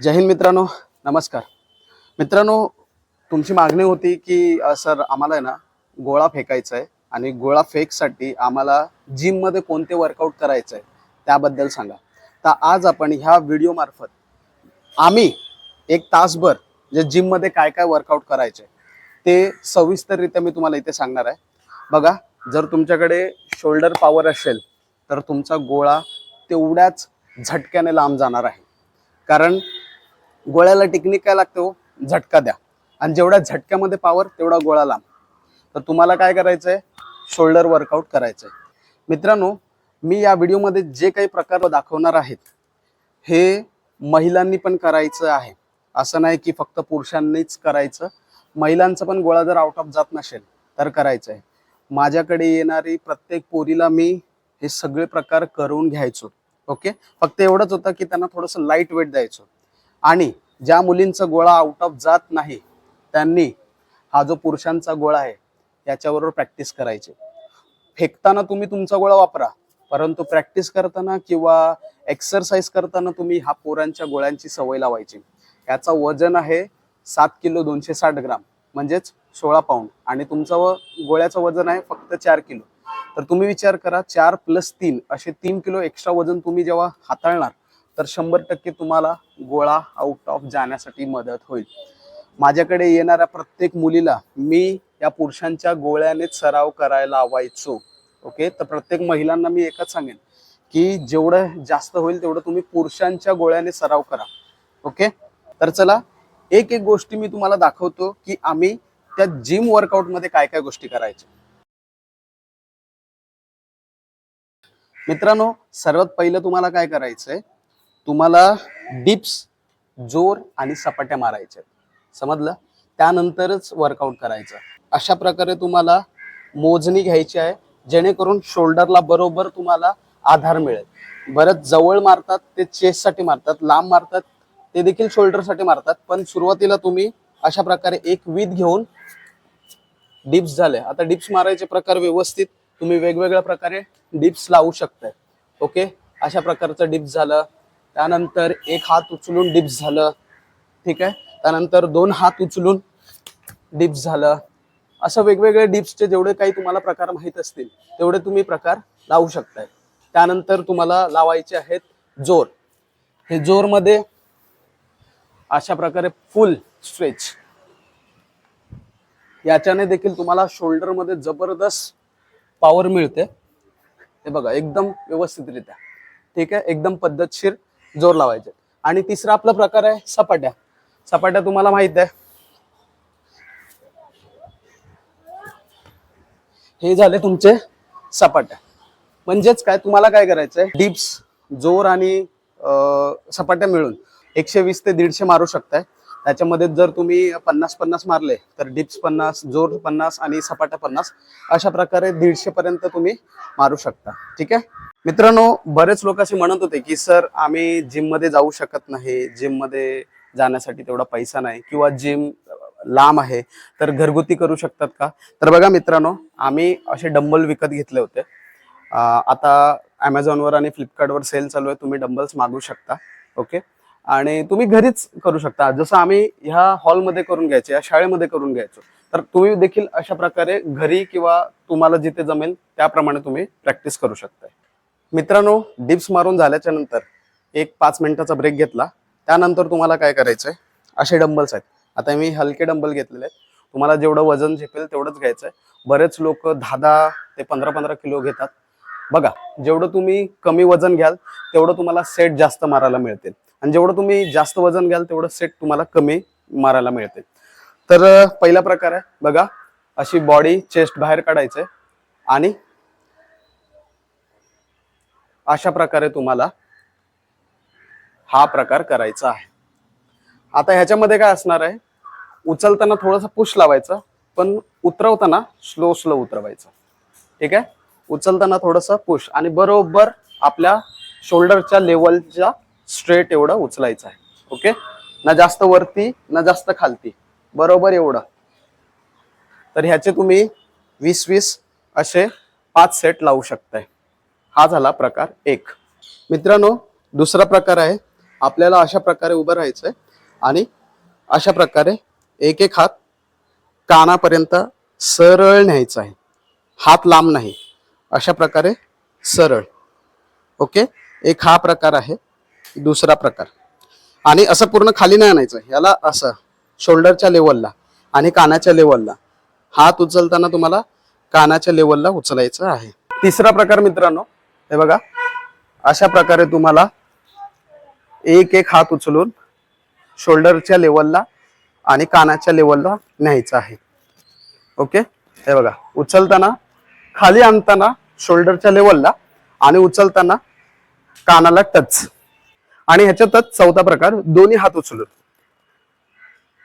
जय हिंद मित्रांनो नमस्कार. मित्रांनो तुमची मागणी होती की सर आम्हाला आहे ना गोळा फेकायचा आहे आणि गोळा फेकसाठी आम्हाला जिममध्ये कोणते वर्कआउट करायचं आहे त्याबद्दल सांगा. तर आज आपण ह्या व्हिडिओमार्फत आम्ही एक तासभर जे जिममध्ये काय काय वर्कआउट करायचे ते सविस्तररित्या मी तुम्हाला इथे सांगणार आहे. बघा जर तुमच्याकडे शोल्डर पॉवर असेल तर तुमचा गोळा तेवढ्याच झटक्याने लांब जाणार आहे. कारण गोळ्याला टेक्निक काय लागते हो? झटका द्या. आणि जेवढ्या झटक्यामध्ये पॉवर तेवढा गोळा लांब तर तुम्हाला काय करायचं आहे शोल्डर वर्कआउट करायचं आहे मित्रांनो मी या व्हिडिओमध्ये जे काही प्रकार दाखवणार आहेत हे महिलांनी पण करायचं आहे. असं नाही की फक्त पुरुषांनीच करायचं. महिलांचा पण गोळा जर आउट ऑफ जात नसेल तर करायचं आहे माझ्याकडे येणारी प्रत्येक पोरीला मी हे सगळे प्रकार करून घ्यायचो. ओके? फक्त एवढंच होतं की त्यांना थोडंसं लाइट वेट द्यायचो. आणि ज्या मुलींचा गोळा आउट ऑफ जात नाही त्यांनी हा जो पुरुषांचा गोळा आहे याच्याबरोबर प्रॅक्टिस करायची. फेकताना तुम्ही तुमचा गोळा वापरा परंतु प्रॅक्टिस करताना किंवा एक्सरसाइज करताना तुम्ही हा पोरांच्या गोळ्यांची सवय लावायची. याचा वजन आहे सात किलो दोनशे साठ ग्राम म्हणजेच सोळा पाऊंड आणि तुमचं व गोळ्याचं वजन आहे फक्त चार किलो. तर तुम्ही विचार करा चार प्लस तीन असे तीन किलो एक्स्ट्रा वजन तुम्ही जेव्हा हाताळणार तर शंभर टक्के तुम्हाला गोळा आउट ऑफ जाण्यासाठी मदत होईल. माझ्याकडे येणाऱ्या प्रत्येक मुलीला मी या पुरुषांच्या गोळ्यानेच सराव करायला लावायचो. ओके तर प्रत्येक महिलांना मी एकच सांगेन की जेवढं जास्त होईल तेवढं तुम्ही पुरुषांच्या गोळ्याने सराव करा. ओके तर चला एक एक गोष्टी मी तुम्हाला दाखवतो की आम्ही त्या जिम वर्कआउटमध्ये काय काय गोष्टी करायच्या मित्रांनो सर्वात पहिलं तुम्हाला काय करायचंय? तुम्हाला डिप्स जोर आणि सपाट्या मारायच्या. समजलं? त्यानंतरच वर्कआउट करायचं. अशा प्रकारे तुम्हाला मोजणी घ्यायची आहे जेणेकरून शोल्डरला बरोबर तुम्हाला आधार मिळेल. बरंच जवळ मारतात ते चेस्टसाठी मारतात लांब मारतात ते देखील शोल्डरसाठी मारतात पण सुरुवातीला तुम्ही अशा प्रकारे एक विध घेऊन डिप्स झाले. आता डिप्स मारायचे प्रकार व्यवस्थित तुम्ही वेगवेगळ्या प्रकारे डिप्स लावू शकताय. ओके अशा प्रकारचं डिप्स झालं. त्यानंतर एक हात उचलून डिप्स झालं. ठीक आहे? त्यानंतर दोन हात उचलून डिप्स झालं. असं वेगवेगळे डिप्सचे जेवढे काही तुम्हाला प्रकार माहीत असतील तेवढे तुम्ही प्रकार लावू शकताय. त्यानंतर तुम्हाला लावायचे आहेत जोर. हे जोरमध्ये अशा प्रकारे फुल स्ट्रेच याच्याने देखील तुम्हाला शोल्डरमध्ये जबरदस्त पॉवर मिळते. हे बघा एकदम व्यवस्थितरित्या. ठीक आहे? एकदम पद्धतशीर जोर लावायचे. आणि तिसरा आपला प्रकार आहे सपाट्या. सपाट्या तुम्हाला माहीत आहे. हे झाले तुमचे सपाट्या. म्हणजेच काय? तुम्हाला काय करायचंय? डिप्स जोर आणि सपाट्या मिळून एकशे वीस ते दीडशे मारू शकताय. त्याच्यामध्ये जर तुम्ही पन्नास पन्नास मारले तर डिप्स पन्नास जोर पन्नास आणि सपाट्या पन्नास अशा प्रकारे दीडशे पर्यंत तुम्ही मारू शकता. ठीक आहे? मित्रांनो बरेच लोक असे म्हणत होते की सर आम्ही जिममध्ये जाऊ शकत नाही. जिममध्ये जाण्यासाठी तेवढा पैसा नाही किंवा जिम लांब आहे तर घरगुती करू शकतात का? तर बघा मित्रांनो आम्ही असे डंबल विकत घेतले होते. आता अमेझॉनवर आणि फ्लिपकार्टवर सेल चालू आहे. तुम्ही डंबल्स मागू शकता. ओके? आणि तुम्ही घरीच करू शकता. जसं आम्ही ह्या हॉलमध्ये करून घ्यायचे या शाळेमध्ये करून घ्यायचो तर तुम्ही देखील अशा प्रकारे घरी किंवा तुम्हाला जिथे जमेल त्याप्रमाणे तुम्ही प्रॅक्टिस करू शकताय. मित्रांनो डिप्स मारून झाल्याच्यानंतर एक पाच मिनिटाचा ब्रेक घेतला. त्यानंतर तुम्हाला काय करायचंय? असे डंबल्स आहेत. आता मी हलके डंबल घेतलेले आहेत. तुम्हाला जेवढं वजन झेपेल तेवढंच घ्यायचं आहे बरेच लोक दहा दहा ते पंधरा पंधरा किलो घेतात. बघा जेवढं तुम्ही कमी वजन घ्याल तेवढं तुम्हाला सेट जास्त मारायला मिळतील. आणि जेवढं तुम्ही जास्त वजन घ्याल तेवढं सेट तुम्हाला कमी मारायला मिळते तर पहिला प्रकार आहे. बघा अशी बॉडी चेस्ट बाहेर काढायचंय. आणि अशा प्रकारे तुम्हाला हा प्रकार करायचा आहे. आता ह्याच्यामध्ये काय असणार आहे? उचलताना थोडंसं पुश लावायचं पण उतरवताना स्लो स्लो उतरवायचं. ठीक आहे? उचलताना थोडंसं पुश आणि बरोबर आपल्या शोल्डरच्या लेवलच्या स्ट्रेट एवढं उचलायचं आहे. ओके? ना जास्त वरती ना जास्त खालती. बरोबर एवढं. तर ह्याचे तुम्ही वीस वीस असे पाच सेट लावू शकताय. हा झाला प्रकार एक. मित्रांनो दुसरा प्रकार आहे. आपल्याला अशा प्रकारे उभं राहायचंय आणि अशा प्रकारे एक एक हात कानापर्यंत सरळ न्यायचा आहे. हात लांब नाही. अशा प्रकारे सरळ. ओके? एक हा प्रकार आहे दुसरा प्रकार. आणि असं पूर्ण खाली नाही आणायचं. याला असं शोल्डरच्या लेवलला आणि कानाच्या लेवलला. हात उचलताना तुम्हाला कानाच्या लेवलला उचलायचं आहे. तिसरा प्रकार मित्रांनो हे बघा अशा प्रकारे तुम्हाला एक एक हात उचलून शोल्डरच्या लेवलला आणि कानाच्या लेवलला न्यायचं आहे. ओके हे बघा उचलताना खाली आणताना शोल्डरच्या लेवलला आणि उचलताना कानाला टच आणि ह्याच्यातच चौथा प्रकार दोन्ही हात उचलून.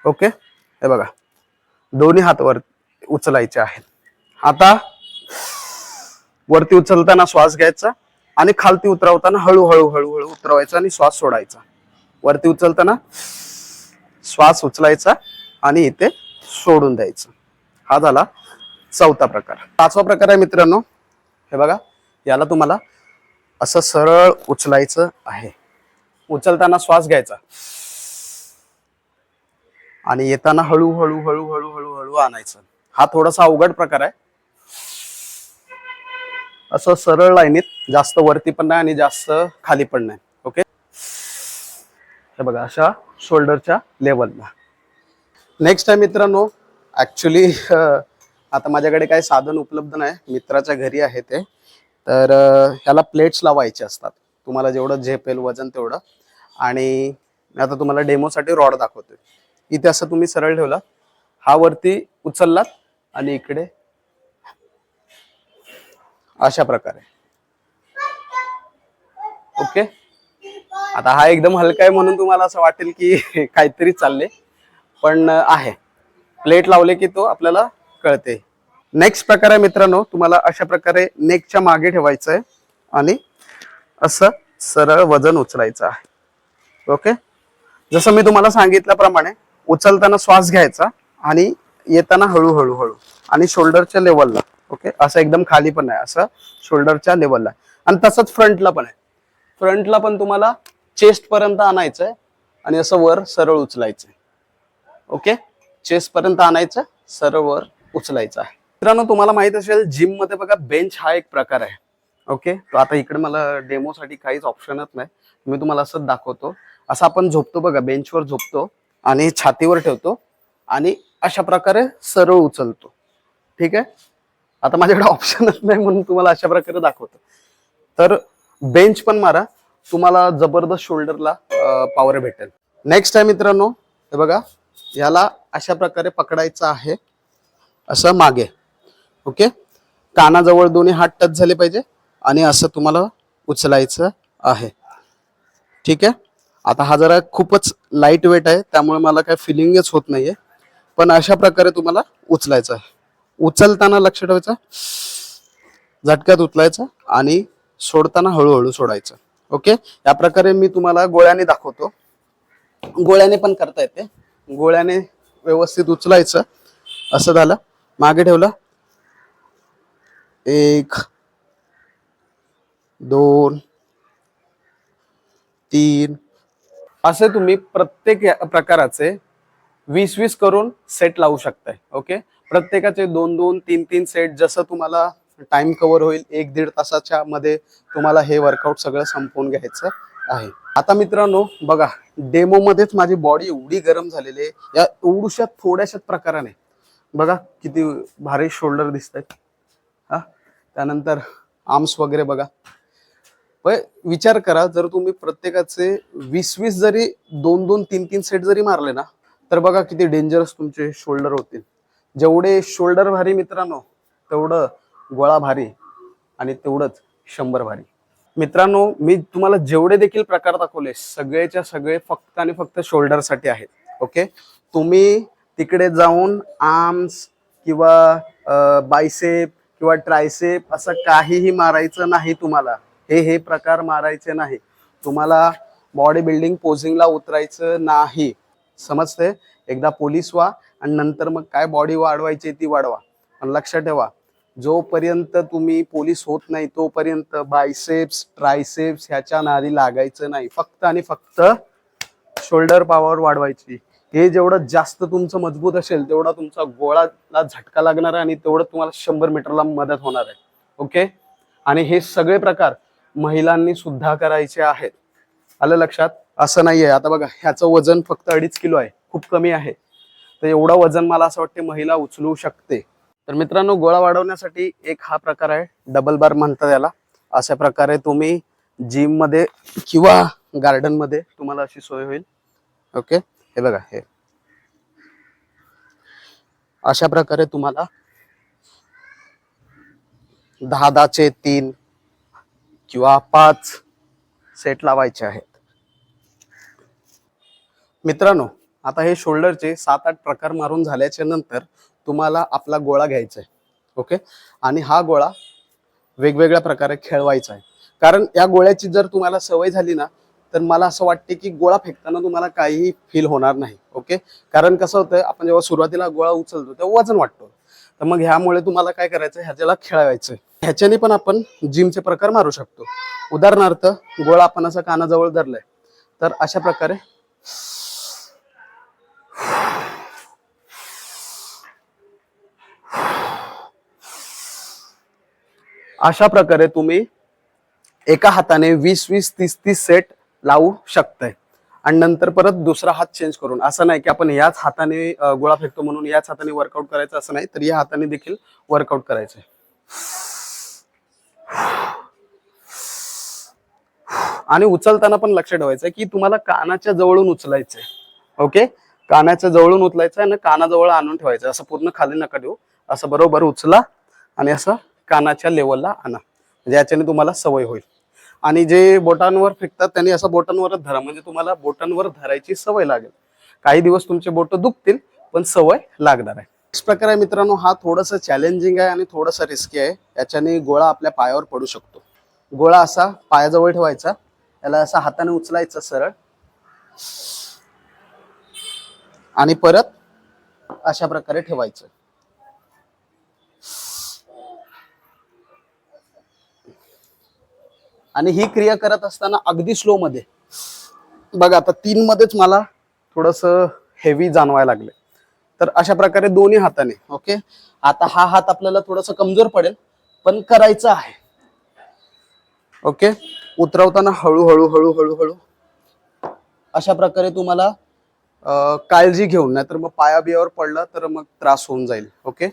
ओके हे बघा दोन्ही हात वर उचलायचे आहेत. आता वरती उचलताना श्वास घ्यायचा आणि खालती उतरवताना हळूहळू हळूहळू उतरवायचा आणि श्वास सोडायचा. वरती उचलताना श्वास उचलायचा आणि इथे सोडून द्यायचं. हा झाला चौथा प्रकार. पाचवा प्रकार आहे मित्रांनो हे बघा याला तुम्हाला असं सरळ उचलायचं आहे. उचलताना श्वास घ्यायचा. आणि येताना हळूहळू हळू हळू आणायचं. हा थोडासा अवघड प्रकार आहे. असं सरळ लाईनीत जास्त वरती पण नाही आणि जास्त खाली पण नाही. ओके हे बघा अशा शोल्डरच्या लेवलला. नेक्स्ट आहे मित्रांनो ॲक्च्युली आता माझ्याकडे काही साधन उपलब्ध नाही. मित्राच्या घरी आहे ते. तर ह्याला प्लेट्स लावायचे असतात. तुम्हाला जेवढं झेपेल वजन तेवढं. आणि मी आता तुम्हाला डेमोसाठी रॉड दाखवतोय. इथे असं तुम्ही सरळ ठेवला. हा वरती उचललात आणि इकडे अशा प्रकारे. ओके? आता हा एकदम हलका आहे म्हणून तुम्हाला असं वाटेल की काहीतरी चालले पण आहे. प्लेट लावले की तो आपल्याला कळते. नेक्स्ट प्रकार आहे मित्रांनो तुम्हाला अशा प्रकारे नेकच्या मागे ठेवायचं आहे आणि असं सरळ वजन उचलायचं आहे. ओके? जसं मी तुम्हाला सांगितल्याप्रमाणे उचलताना श्वास घ्यायचा आणि येताना हळूहळू हळू. आणि शोल्डरच्या लेवलला ओके? असं एकदम खाली पण आहे असं शोल्डरच्या लेवलला आणि तसंच फ्रंटला पण आहे. फ्रंटला पण तुम्हाला चेस्ट पर्यंत आणायचं आहे आणि असं वर सरळ उचलायचं ओके? चेस्ट पर्यंत आणायचं सरळ वर उचलायचं आहे. मित्रांनो तुम्हाला माहीत असेल जिममध्ये बघा बेंच हा एक प्रकार आहे. ओके? तो आता इकडे मला डेमोसाठी काहीच ऑप्शनच नाही. मी तुम्हाला असंच दाखवतो. असं आपण झोपतो बघा बेंचवर झोपतो आणि छातीवर ठेवतो आणि अशा प्रकारे सरळ उचलतो. ठीक आहे? आता माझ्याकडे ऑप्शनच नाही म्हणून तुम्हाला अशा प्रकारे दाखवतो. तर बेंच पण मारा. तुम्हाला जबरदस्त शोल्डरला पॉवर भेटेल. नेक्स्ट आहे मित्रांनो हे बघा. याला अशा प्रकारे पकडायचं आहे. असं मागे. ओके? कानाजवळ दोन्ही हात टच झाले पाहिजे आणि असं तुम्हाला उचलायचं आहे. ठीक आहे? आता हा जरा खूपच लाइट वेट आहे त्यामुळे मला काय फिलिंगच होत नाहीये. पण अशा प्रकारे तुम्हाला उचलायचं आहे. उचलताना लक्ष ठेवायचं झटक्यात उचलायचं आणि सोडताना हळूहळू सोडायचं. ओके या प्रकारे मी तुम्हाला गोळ्याने दाखवतो. गोळ्याने पण करता येते. गोळ्याने व्यवस्थित उचलायचं. असं झालं. मागे ठेवलं. एक दोन तीन. असे तुम्ही प्रत्येक प्रकाराचे वीस वीस करून सेट लावू शकताय ओके प्रत्येकाचे दोन दोन तीन तीन सेट जसं तुम्हाला टाइम कव्हर होईल एक दीड तासाच्या मध्ये तुम्हाला हे वर्कआउट सगळं संपवून घ्यायचं आहे. आता मित्रांनो बघा डेमो मध्येच माझी बॉडी एवढी गरम झालेली आहे. या एवढूशा थोड्याशाच प्रकाराने. बघा किती भारी शोल्डर दिसत आहेत हा त्यानंतर आर्म्स वगैरे बघा. विचार करा जर तुम्ही प्रत्येकाचे वीस वीस जरी दोन दोन तीन तीन सेट जरी मारले ना तर बघा किती डेंजरस तुमचे शोल्डर होतील. जेवढे शोल्डर भारी मित्रांनो तेवढं गोळा भारी आणि तेवढंच शंभर भारी. मित्रांनो मी तुम्हाला जेवढे देखील प्रकार दाखवले सगळेच्या सगळे फक्त आणि फक्त शोल्डरसाठी आहेत. ओके तुम्ही तिकडे जाऊन आर्म्स किंवा बायसेप किंवा ट्रायसेप असं काहीही मारायचं नाही तुम्हाला. हे हे प्रकार मारायचे नाही. तुम्हाला बॉडी बिल्डिंग पोझिंगला उतरायचं नाही. समजते? एकदा पोलीस व्हा आणि नंतर मग काय बॉडी वाढवायची ती वाढवा. पण लक्षात ठेवा जोपर्यंत तुम्ही पोलीस होत नाही तोपर्यंत बायसेप्स ट्रायसेप्स ह्याच्या नादी लागायचं नाही. फक्त आणि फक्त शोल्डर पॉवर वाढवायची. हे जेवढं जास्त तुमचं मजबूत असेल तेवढा तुमचा गोळाला झटका लागणार आहे आणि तेवढं तुम्हाला शंभर मीटरला मदत होणार आहे. ओके? आणि हे सगळे प्रकार महिलांनी सुद्धा करायचे आहेत. आलं लक्षात? असं नाहीये. आता बघा ह्याचं वजन फक्त अडीच किलो आहे. खूप कमी आहे. तर एवढं वजन मला असं वाटते महिला उचलू शकते. तर मित्रांनो गोळा वाढवण्यासाठी एक हा प्रकार आहे. डबल बार म्हणतात याला. अशा प्रकारे तुम्ही जिममध्ये किंवा गार्डनमध्ये तुम्हाला अशी सोय होईल. ओके हे बघा हे. अशा प्रकारे तुम्हाला दहा दहाचे तीन किंवा पाच सेट लावायचे आहेत. मित्रांनो आता हे शोल्डरचे सात आठ प्रकार मारून झाल्याच्यानंतर तुम्हाला आपला गोळा घ्यायचा आहे ओके? आणि हा गोळा वेगवेगळ्या प्रकारे खेळवायचा आहे. कारण या गोळ्याची जर तुम्हाला सवय झाली ना तर मला असं वाटते की गोळा फेकताना तुम्हाला काहीही फील होणार नाही ओके? कारण कसं होतं आपण जेव्हा सुरुवातीला गोळा उचलतो तेव्हा वजन वाटतो तर मग ह्यामुळे तुम्हाला काय करायचं ह्याच्याला खेळवायचं ह्याच्याने पण आपण जिमचे प्रकार मारू शकतो. उदाहरणार्थ गोळा आपण असं कानाजवळ धरलाय तर अशा प्रकारे अशा प्रकारे तुम्ही एका हाताने वीस वीस तीस तीस सेट लावू शकताय. आणि नंतर परत दुसरा हात चेंज करून असं नाही की आपण याच हाताने गोळा फेकतो म्हणून याच हाताने वर्कआउट करायचं असं नाही तर या हाताने देखील वर्कआउट करायचं आणि उचलताना पण लक्ष ठेवायचं की तुम्हाला कानाच्या जवळून उचलायचंय. ओके कानाच्या जवळून उचलायचं आणि कानाजवळ आणून ठेवायचं असं पूर्ण खाली नका ठेवू असं बरोबर उचला आणि असं कानाच्या लेवलला आणा. म्हणजे याच्याने तुम्हाला सवय होईल. आणि जे बोटांवर फेकतात त्यांनी असं बोटांवरच धरा. म्हणजे तुम्हाला बोटांवर धरायची सवय लागेल. काही दिवस तुमचे बोट दुखतील पण सवय लागणार आहे. नेक्स्ट प्रकार आहे मित्रांनो हा थोडंसं चॅलेंजिंग आहे आणि थोडंसं रिस्की आहे. याच्याने गोळा आपल्या पायावर पडू शकतो. गोळा असा पायाजवळ ठेवायचा. याला असा हाताने उचलायचा सरळ. आणि परत अशा प्रकारे ठेवायचं. आणि ही क्रिया करत असताना अगदी स्लो मध्ये. बघा आता तीन मध्येच मला थोडस हेवी जाणवायला लागले तर अशा प्रकारे दोन्ही हाताने ओके आता हा हात आपल्याला थोडस कमजोर पडेल पण करायचं आहे. ओके उतरवताना हळूहळू हळूहळू हळू. अशा प्रकारे तुम्हाला काळजी घेऊन नाही तर मग पाया बियावर पडलं तर मग त्रास होऊन जाईल ओके